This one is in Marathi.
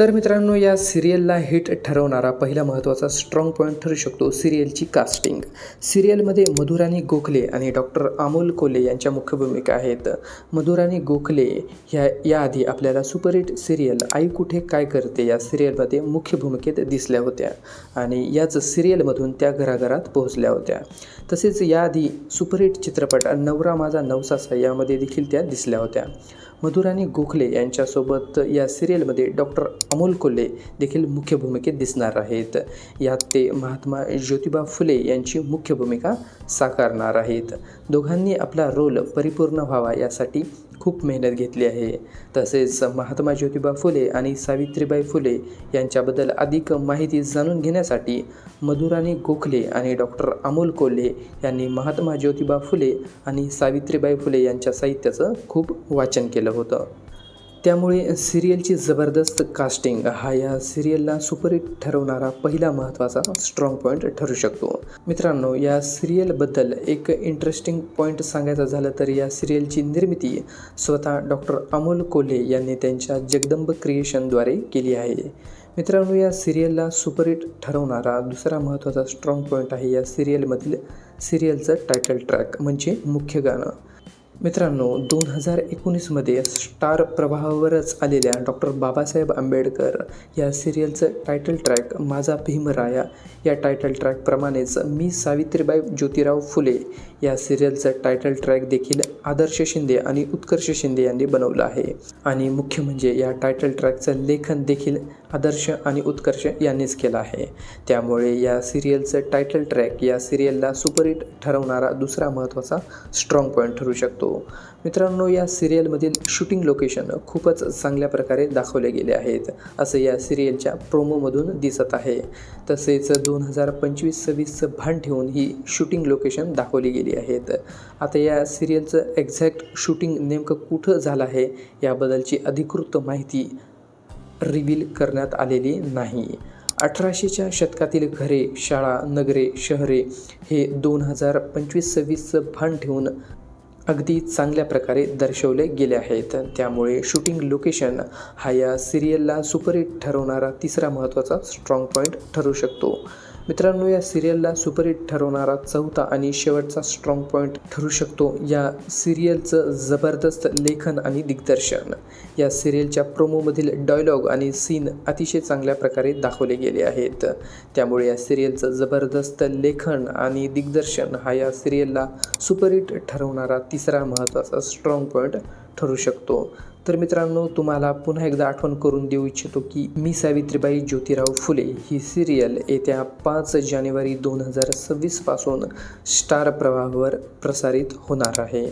तर मित्रांनो या सिरियलला हिट ठरवणारा पहिला महत्त्वाचा स्ट्रॉंग पॉईंट ठरू शकतो सिरियलची कास्टिंग सिरियलमध्ये मधुराणी गोखले आणि डॉक्टर अमोल कोले यांच्या मुख्य भूमिका आहेत. मधुराणी गोखले ह्या याआधी आपल्याला सुपरहिट सिरियल आई कुठे काय करते या सिरियलमध्ये मुख्य भूमिकेत दिसल्या होत्या आणि याच सिरियलमधून त्या घराघरात पोहोचल्या होत्या. तसेच याआधी सुपरहिट चित्रपट नवरा माझा नवसासा यामध्ये देखील त्या दिसल्या होत्या. मधुराणी गोखले यांच्यासोबत या सिरियलमध्ये डॉक्टर अमोल कोल्हे देखील मुख्य भूमिकेत दिसणार आहेत. यात ते महात्मा ज्योतिबा फुले यांची मुख्य भूमिका साकारणार आहेत. दोघांनी आपला रोल परिपूर्ण व्हावा यासाठी खूप मेहनत घेतली आहे. तसेच महात्मा ज्योतिबा फुले आणि सावित्रीबाई फुले यांच्याबद्दल अधिक माहिती जाणून घेण्यासाठी मधुराणी गोखले आणि डॉक्टर अमोल कोल्हे यांनी महात्मा ज्योतिबा फुले आणि सावित्रीबाई फुले यांच्या साहित्याचं खूप वाचन केलं होतं. त्यामुळे सिरियलची जबरदस्त कास्टिंग हा या सिरियलला सुपरहिट ठरवणारा पहिला महत्त्वाचा स्ट्रॉंग पॉईंट ठरू शकतो. मित्रांनो या सिरियलबद्दल एक इंटरेस्टिंग पॉईंट सांगायचं झालं तर या सिरियलची निर्मिती स्वतः डॉक्टर अमोल कोल्हे यांनी त्यांच्या जगदंब क्रिएशनद्वारे केली आहे. मित्रांनो या सिरियलला सुपरहिट ठरवणारा दुसरा महत्त्वाचा स्ट्रॉंग पॉईंट आहे या सिरियलमधील सिरियलचं टायटल ट्रॅक म्हणजे मुख्य गाणं. मित्रांनो दोन हजार एकोणीसमध्ये स्टार प्रवाहावरच आलेल्या डॉक्टर बाबासाहेब आंबेडकर या सिरियलचं टायटल ट्रॅक माझा भीमराया या टायटल ट्रॅकप्रमाणेच मी सावित्रीबाई ज्योतिराव फुले या सिरियलचं टायटल ट्रॅक देखील आदर्श शिंदे आणि उत्कर्ष शिंदे यांनी बनवलं आहे. आणि मुख्य म्हणजे या टायटल ट्रॅकचं लेखन देखील आदर्श आणि उत्कर्ष यांनीच केला आहे. त्यामुळे या सिरियलचं टायटल ट्रॅक या सिरियलला सुपरहिट ठरवणारा दुसरा महत्त्वाचा स्ट्रॉंग पॉईंट ठरू शकतो. मित्रांनो या सिरियलमधील शूटिंग लोकेशन खूपच चांगल्या प्रकारे दाखवले गेले आहेत असं या सिरियलच्या प्रोमोमधून दिसत आहे. तसेच दोन हजार पंचवीस सव्वीसचं भान ठेवून ही शूटिंग लोकेशन दाखवली गेली आहेत. आता या सिरियलचं एक्झॅक्ट शूटिंग नेमकं कुठं झालं आहे याबद्दलची अधिकृत माहिती रिव्हील करण्यात आलेली नाही. अठराशेच्या शतकातील घरे शाळा नगरे शहरे हे दोन हजार पंचवीस सव्वीसचं भान ठेवून अगदी चांगल्या प्रकारे दर्शवले गेले आहेत. त्यामुळे शूटिंग लोकेशन हा या सिरियलला सुपरहिट ठरवणारा तिसरा महत्त्वाचा स्ट्रॉंग पॉईंट ठरू शकतो. मित्रांनो या सिरियलला सुपरहिट ठरवणारा चौथा आणि शेवटचा स्ट्रॉंग पॉईंट ठरू शकतो. या सिरियलचं जबरदस्त लेखन आणि दिग्दर्शन. या सिरियलच्या प्रोमोमधील डायलॉग आणि सीन अतिशय चांगल्या प्रकारे दाखवले गेले आहेत. त्यामुळे या सिरियलचं जबरदस्त लेखन आणि दिग्दर्शन हा या सिरियलला सुपरहिट ठरवणारा तिसरा महत्त्वाचा स्ट्रॉंग पॉईंट ठरू शकतो. तर मित्रांनो तुम्हाला पुन्हा एकदा आठवण करून देऊ इच्छितो की मी सावित्रीबाई ज्योतिराव फुले ही सिरियल येत्या पाच जानेवारी दोन हजार सव्वीसपासून स्टार प्रवाहावर प्रसारित होणार आहे.